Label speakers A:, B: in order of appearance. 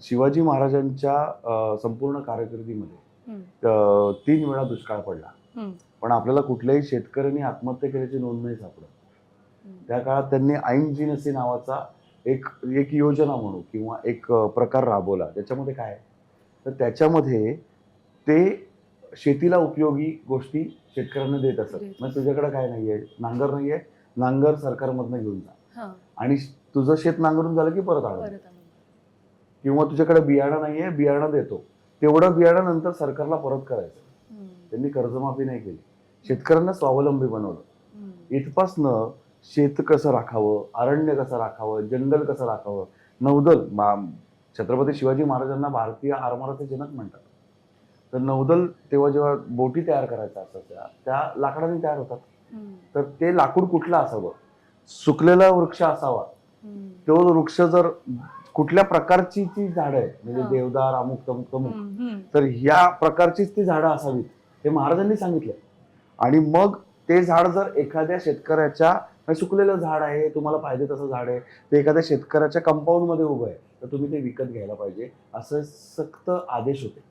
A: शिवाजी महाराजांच्या संपूर्ण कारकिर्दीमध्ये तीन वेळा दुष्काळ पडला. पण आपल्याला कुठल्याही शेतकऱ्यांनी आत्महत्या केल्याची नोंद नाही सापडत. त्या काळात त्यांनी ऐन जी नसे नावाचा एक एक योजना म्हणू किंवा एक प्रकार राबवला. त्याच्यामध्ये काय? तर त्याच्यामध्ये ते शेतीला उपयोगी गोष्टी शेतकऱ्यांना देत असत. मग तुझ्याकडे काय नाहीये? नांगर नाहीये? नांगर सरकारमधनं घेऊन जा.
B: हा.
A: आणि तुझं शेत नांगरून झालं की परत
B: आणून.
A: किंवा तुझ्याकडे बियाणं नाहीये बियाणं देतो तेवढं बियाणं नंतर सरकारला परत करायचं. त्यांनी कर्जमाफी नाही केली शेतकऱ्यांना स्वावलंबी बनवलं. इथपासनं शेत कसं राखावं अरण्य कसं राखावं जंगल कसं राखावं नौदल छत्रपती शिवाजी महाराजांना भारतीय आरमाराचे जनक म्हणतात तर नौदल तेव्हा जेव्हा बोटी तयार करायच्या असतात त्या त्या लाकडाने तयार होतात. तर ते लाकूड कुठलं असावं सुकलेला वृक्ष असावा. तो वृक्ष जर कुठल्या प्रकारची ती झाडं आहे म्हणजे. देवदार अमुक तमुक तमुक. तर ह्या प्रकारचीच ती झाडं असावीत हे महाराजांनी सांगितलं आणि मग ते झाड जर एखाद्या शेतकऱ्याच्या सुकलेलं झाड आहे तुम्हाला पाहिजे तसं झाड आहे ते एखाद्या शेतकऱ्याच्या कंपाऊंडमध्ये उभं आहे तर तुम्ही ते विकत घ्यायला पाहिजे असं सक्त आदेश होते